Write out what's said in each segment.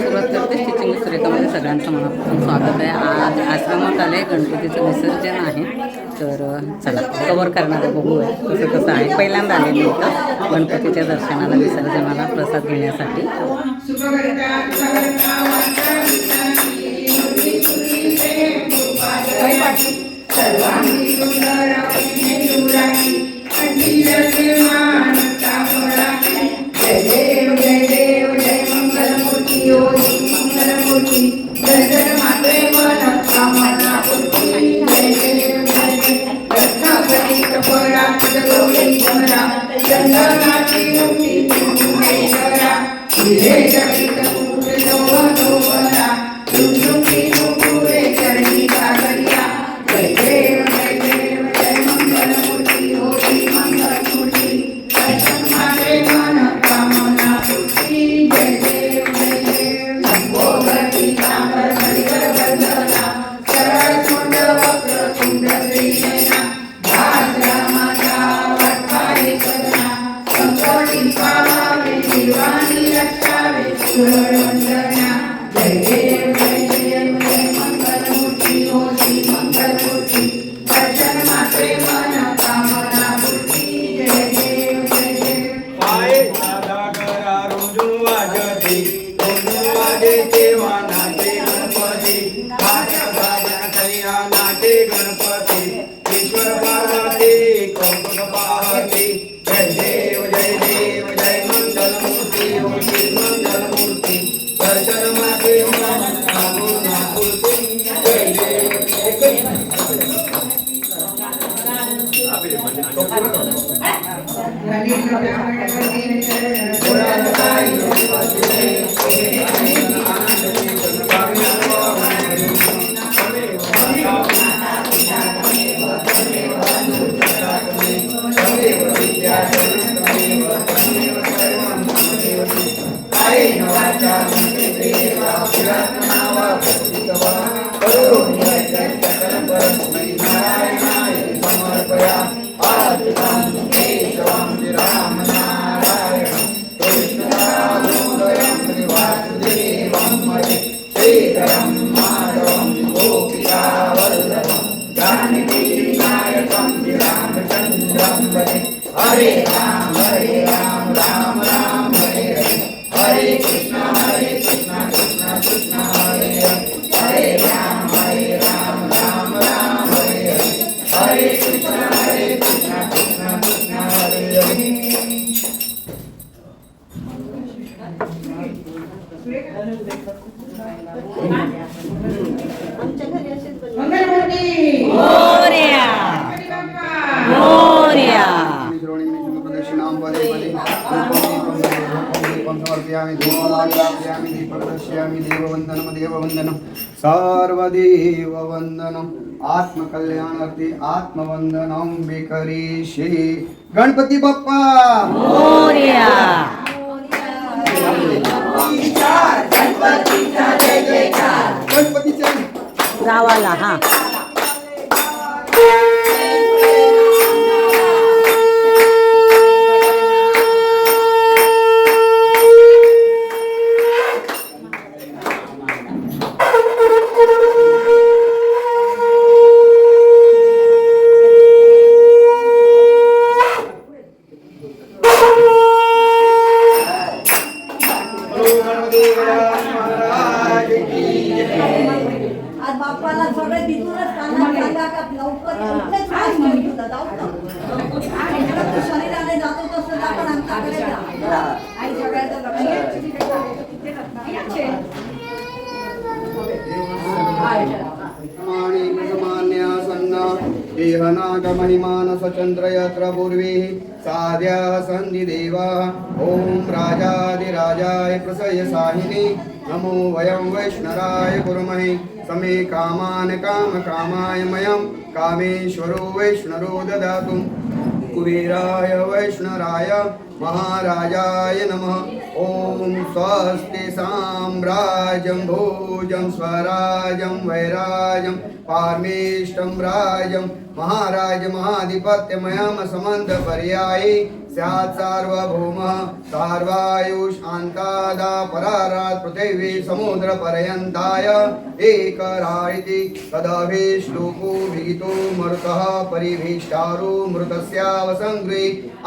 सुरुवात करते स्टिचिंग सुरेखामध्ये म्हणजे सगळ्यांचं मनापासून स्वागत आहे. आज आश्रमात आले गणपतीचं विसर्जन आहे. तर अ, चला कवर करणार आहे बघूया कसं कसं आहे. पहिल्यांदा आलेली इथं गणपतीच्या दर्शनाला विसर्जनाला प्रसाद घेण्यासाठी. मोरया मोरया. प्रदक्षिणां पदे पदे दीपं समर्पयामि धूपमाग्रापयामि देववन्दनं देववन्दनं सर्वदेववन्दनम् आत्मकल्याणार्थे आत्मवन्दनं विकरिष्ये गणपती बाप्पा! मोरया! गणपतीच्या गावाला हा. देहनागमहिमानसचन्द्र यत्र पूर्वीः साध्याः सन्धि देवा। ॐ राजाधिराजाय प्रसय नमो वयं वैष्णराय कुर्महे। समे कामान् कामकामाय मयं। कामेश्वरो वैष्णरो ददातु। कुबेराय वैष्णराय महाराजाय नमः. ॐ स्वस्ति साम्राजं भोजं स्वराजं वैराजं पार्मेष्टं राजं महाराज महाधिपत्यमयं समन्तपर्यायी स्यात् सार्वभौमः सार्वायुः शान्तादा परारात् पृथिवी समुद्रपर्यन्ताय एकराळिति तदभिष्टुको विहितो मरुतः परिभीष्टारो मृतस्यावसङ्ग्रे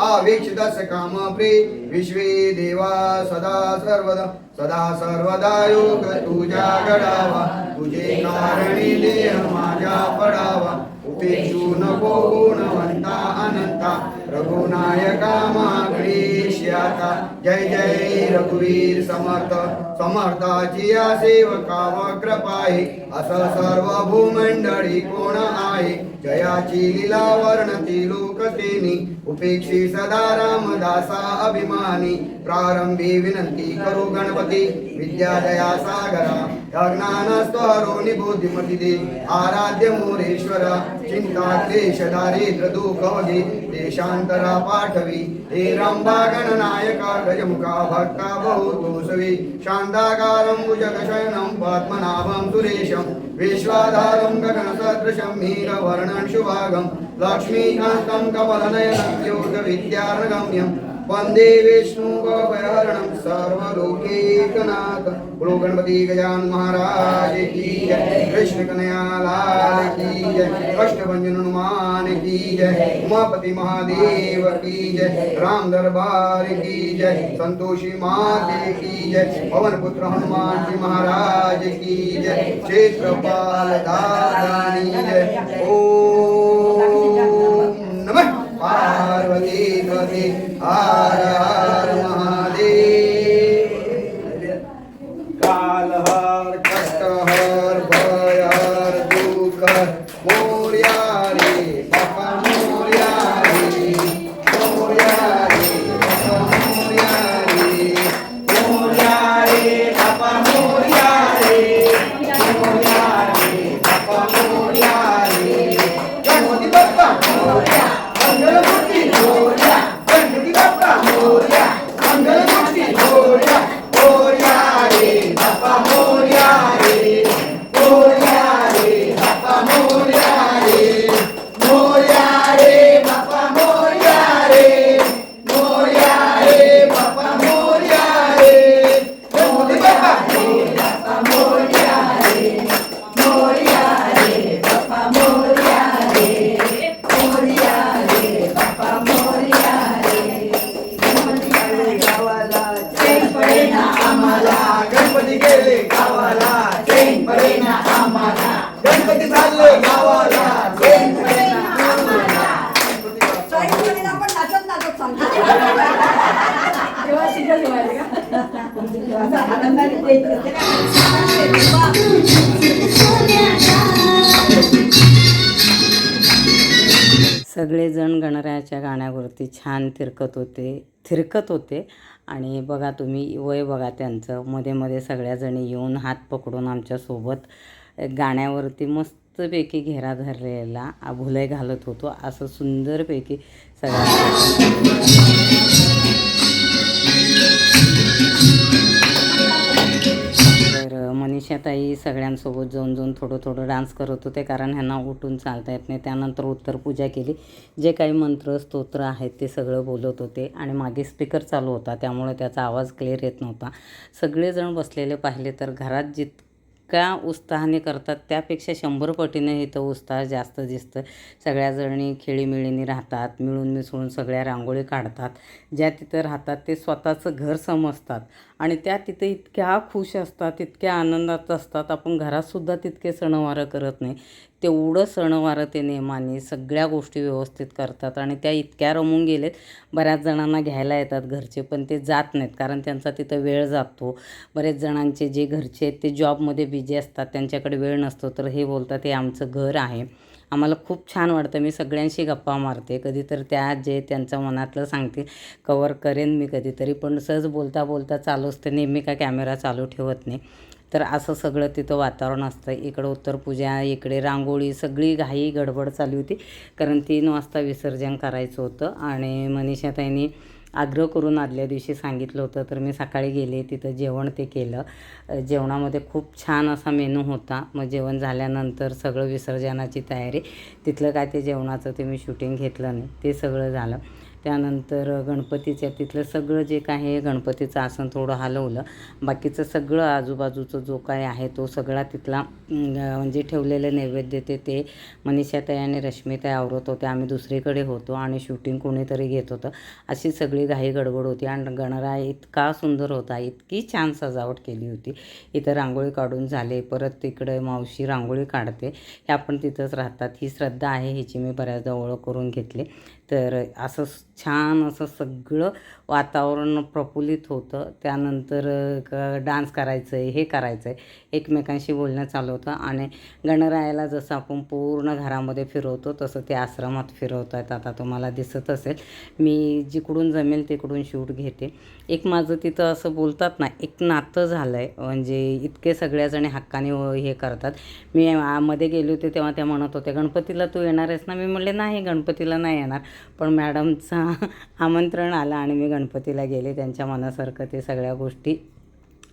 आवीक्षितस्य प्रे विश्वे देवा सदा सर्वदा सदा सर्वदा योग तुझ्या घडावा तुझे कारणी देह माझ्या पडावा। उपेक्षू नको गुणवंता अनंता। रघुनायका मागणी आता जय जय रघुवीर समर्थ। समर्थाची या सेवकाव कृपाई असं सर्व भूमंडळी कोण आहे? जयाची लिला वर्णती लोकतेनी उपेक्षी सदा रामदासा अभिमानी। प्रारंभी विनंती करू गणपती। विद्यादया सागरा। अज्ञानस्त्वरो निबुद्धिमती आराध्य मोरेश्वर चिंता क्लेश दारिद्र दुःख वगे देशांतरा पाठवी। हे रंभा गणनायका गजमुखा भक्ता बहुतोसवी। शान्दाकारं भुजगशयनं पद्मनाभं सुरेशं। विश्वाधारं गगनसदृशं मीरवर्णं शुभागं। लक्ष्मीकान्तं कमलनयनं योगविद्यार्गम्यम् वन्दे विष्णुगोपहरणं सर्वलोकेकनाथ बोलो गणपति गजान महाराज की जय। कृष्ण की जय। अष्टभंजन हनुमान की जय। उमापति महादेव की जय। राम दरबार की जय। संतोषी माते की जय। पवन पुत्र हनुमान जी महाराज की जय। क्षेत्रपाल दादानी जय। ओम नमः। पार्वती Arara. सगळेजण गणरायाच्या गाण्यावरती छान थिरकत होते थिरकत होते. आणि बघा तुम्ही वय बघा त्यांचं. मध्ये मध्ये सगळ्याजणी येऊन हात पकडून आमच्यासोबत गाण्यावरती मस्तपैकी घेरा धरलेला अभुलय घालत होतो. असं सुंदरपैकी सगळ्या तर सगळ्यांसोबत जाऊन जाऊन थोडं थोडं डान्स करत होते. कारण ह्यांना उठून चालता येत नाही. त्यानंतर उत्तर पूजा केली. जे काही मंत्र स्तोत्र आहेत ते सगळं बोलत होते आणि मागे स्पीकर चालू होता. त्यामुळे त्याचा आवाज क्लिअर येत नव्हता. सगळेजण बसलेले पाहिले तर घरात जितक्या उत्साहाने करतात त्यापेक्षा शंभर पटीने इथं उत्साह जास्त दिसतं सगळ्याजणी खेळीमिळीने राहतात मिळून मिसळून सगळ्या रांगोळी काढतात. ज्या तिथं राहतात ते स्वतःचं घर समजतात. आणि त्या तिथे इतक्या खुश असतात इतक्या आनंदात असतात. आपण घरातसुद्धा तितके सणवारं करत नाही. तेवढं सणवारं ते नेमाने सगळ्या गोष्टी व्यवस्थित करतात आणि त्या इतक्या रमून गेलेत. बऱ्याच जणांना घ्यायला येतात घरचे पण ते जात नाहीत कारण त्यांचा तिथं वेळ जातो. बरेच जणांचे जे घरचे आहेत ते जॉबमध्ये बिझी असतात त्यांच्याकडे वेळ नसतो. तर हे बोलतात हे आमचं घर आहे. आम्हाला खूप छान वाटतं. मी सगळ्यांशी गप्पा मारते. कधीतर त्या जे त्यांच्या मनातलं सांगते कवर करेन मी कधीतरी. पण सहज बोलता बोलता चालू असते. नेहमी काय कॅमेरा चालू ठेवत नाही. तर असं सगळं तिथं वातावरण असतं. इकडं उत्तर पूजा इकडे रांगोळी सगळी घाई गडबड चालू होती. कारण तीन वाजता विसर्जन करायचं होतं. आणि मनीषाताईंनी आग्रह करून आदल्या दिवशी सांगितलं होतं तर मी सकाळी गेले तिथं जेवण ते केलं. जेवणामध्ये खूप छान असा मेनू होता. मग जेवण झाल्यानंतर सगळं विसर्जनाची तयारी. तिथलं काय ते जेवणाचं ते मी शूटिंग घेतलं नाही. ते सगळं झालं. त्यानंतर गणपतीच्या तिथलं सगळं जे काही आहे गणपतीचं आसन थोडं हलवलं. बाकीचं सगळं आजूबाजूचं जो काय आहे तो सगळा तिथला म्हणजे ठेवलेले नैवेद्य ते ते मनीषाताई आणि रश्मीताई आवरत होते. आम्ही दुसरीकडे होतो आणि शूटिंग कोणीतरी घेत होतं. अशी सगळी घाई गडबड होती आणि गणराय इतका सुंदर होता इतकी छान सजावट केली होती. इथं रांगोळी काढून झाले परत तिकडे मावशी रांगोळी काढते. हे आपण तिथंच राहतात. ही श्रद्धा आहे ह्याची मी बऱ्याचदा ओळख करून घेतली. तर असं छान असं सगळं वातावरण प्रफुल्लित होतं. त्यानंतर क डान्स करायचं आहे हे करायचं आहे एकमेकांशी बोलणं चालू होतं आणि गणरायाला जसं आपण पूर्ण घरामध्ये फिरवतो तसं ते आश्रमात फिरवत आहेत आता तुम्हाला दिसत असेल मी जिकडून जमेल तिकडून शूट घेते. एक माझं तिथं असं बोलतात ना एक नातं झालं आहे म्हणजे इतके सगळ्याजणी हक्काने हे करतात. मी मध्ये गेले होते तेव्हा त्या म्हणत होत्या गणपतीला तू येणार आहेस ना? मी म्हणले नाही गणपतीला नाही येणार. पण मॅडमचं आमंत्रण आलं आणि मी गणपतीला गेले त्यांच्या मनासारखं ते सगळ्या गोष्टी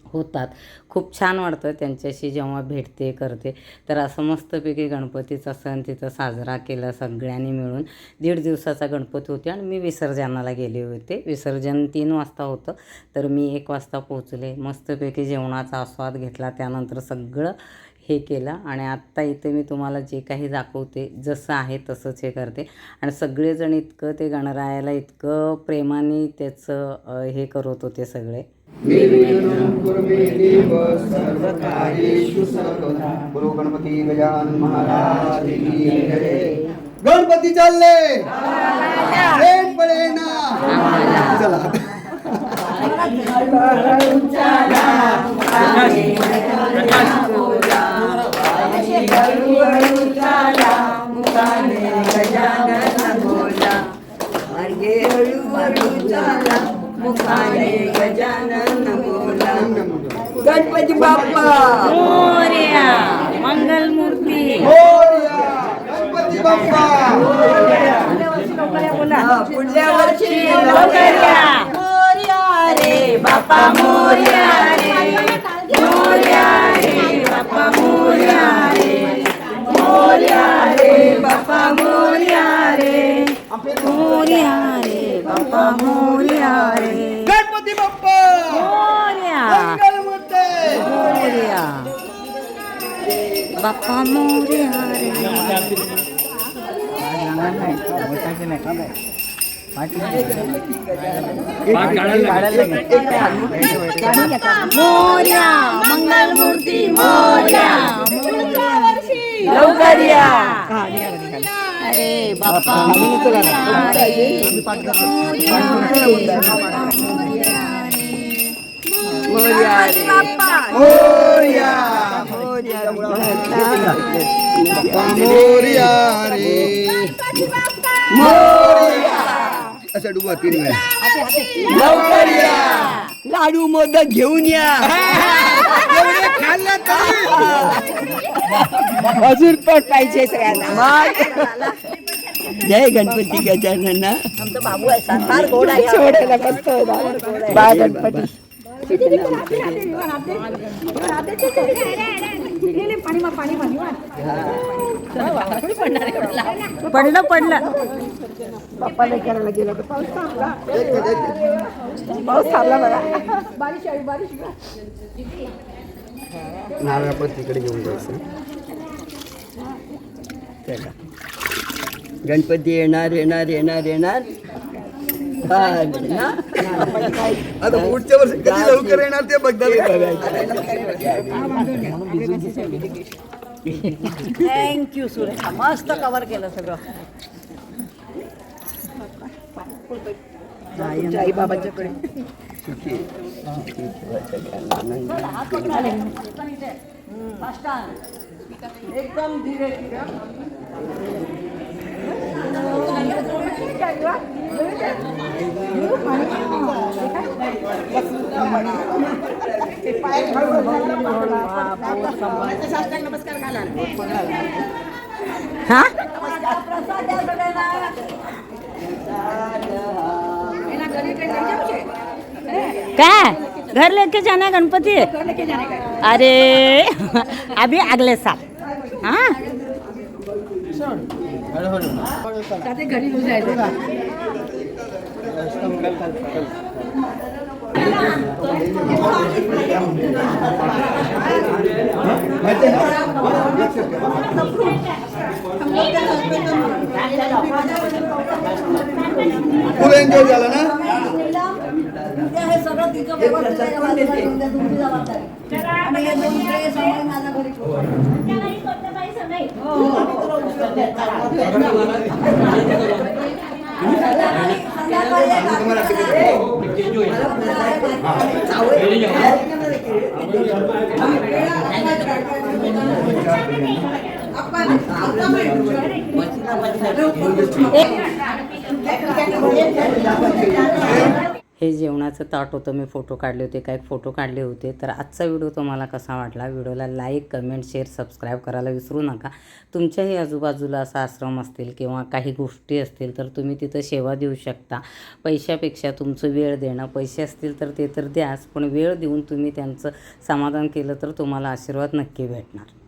होतात. खूप छान वाटतं त्यांच्याशी जेव्हा भेटते करते. तर असं मस्तपैकी गणपतीचा सण तिथं साजरा केला सगळ्यांनी मिळून. दीड दिवसाचा गणपती होते आणि मी विसर्जनाला गेले होते. विसर्जन तीन वाजता होतं. तर मी एक वाजता पोचले मस्तपैकी जेवणाचा आस्वाद घेतला. त्यानंतर सगळं हे केलं आणि आत्ता इथे मी तुम्हाला जे काही दाखवते जसं आहे तसंच हे करते. आणि सगळेजण इतकं ते गणरायाला इतकं प्रेमाने त्याचं हे करत होते सगळे. गुरु गणपती गजानन महाराज की जय. गणपती चालले! चला. गणपती बाप्पा! मोरया मंगलमूर्ती. मोरया गणपती बाप्पा! पुढल्या वर्षी लवकर या मोर्या रे बाप्पा मोर्या रे. मोर्या. मोर्या रे बाप्पा मोर्या रे. मोर्या रे बाप्पा मोर्या रे. गणपती बाप्पा! मोरया. मोरया. बाप्पा मोरया रे. मोरया मंगलमूर्ती मोरया. लवकर या. अरे बाप्पा. मोरया रे मोरया रे बाप्पा मोरया. रे मोर्या रे. मोरया. मोरया रे मोरया असं डुबा तीन वेळा. लवकर या. लाडू मोदक घेऊन या. अजून पण पाहिजे सगळ्यांना. जय गणपती गजानन. मस्त गणपती. पडलं पडलं. बाप्पाला करायला गेला तर पाऊस थांबला. पाऊस थांबला बघा. नारळ आपण तिकडे घेऊन जायचं. गणपती येणार येणार येणार येणार. हा? आता पुढच्या वर्षी कधी लवकर येणार ते बघतात थँक्यू सुरेखा. मस्त कव्हर केलं सगळं. तुमच्या आई बाबाच्याकडे एकदम धीरे धीरे. हा? प्रसाद द्या सगळ्यांना. क्या? घर लेके जाना है गणपति? अरे अभी अगले साल। हाँ? फुल एन्जॉय झाला ना? उद्या हे सगळं तिचं व्यवस्थित आहे का बाजूला ठेवून द्या, तुमची जबाबदारी. आणि हे दोन ड्रेस आणि माझा घरी ठेवा. संध्याकाळी एक हे जेवणाचं ताट होतं मी फोटो काढले होते काही फोटो काढले होते. तर आजचा व्हिडिओ तुम्हाला कसा वाटला? व्हिडिओला लाईक कमेंट शेअर सबस्क्राईब करायला विसरू नका. तुमच्याही आजूबाजूला असा आश्रम असतील किंवा काही गोष्टी असतील तर तुम्ही तिथं सेवा देऊ शकता. पैशापेक्षा तुमचं वेळ देणं पैसे असतील तर ते तर द्याच पण वेळ देऊन तुम्ही त्यांचं समाधान केलं तर तुम्हाला आशीर्वाद नक्की भेटणार.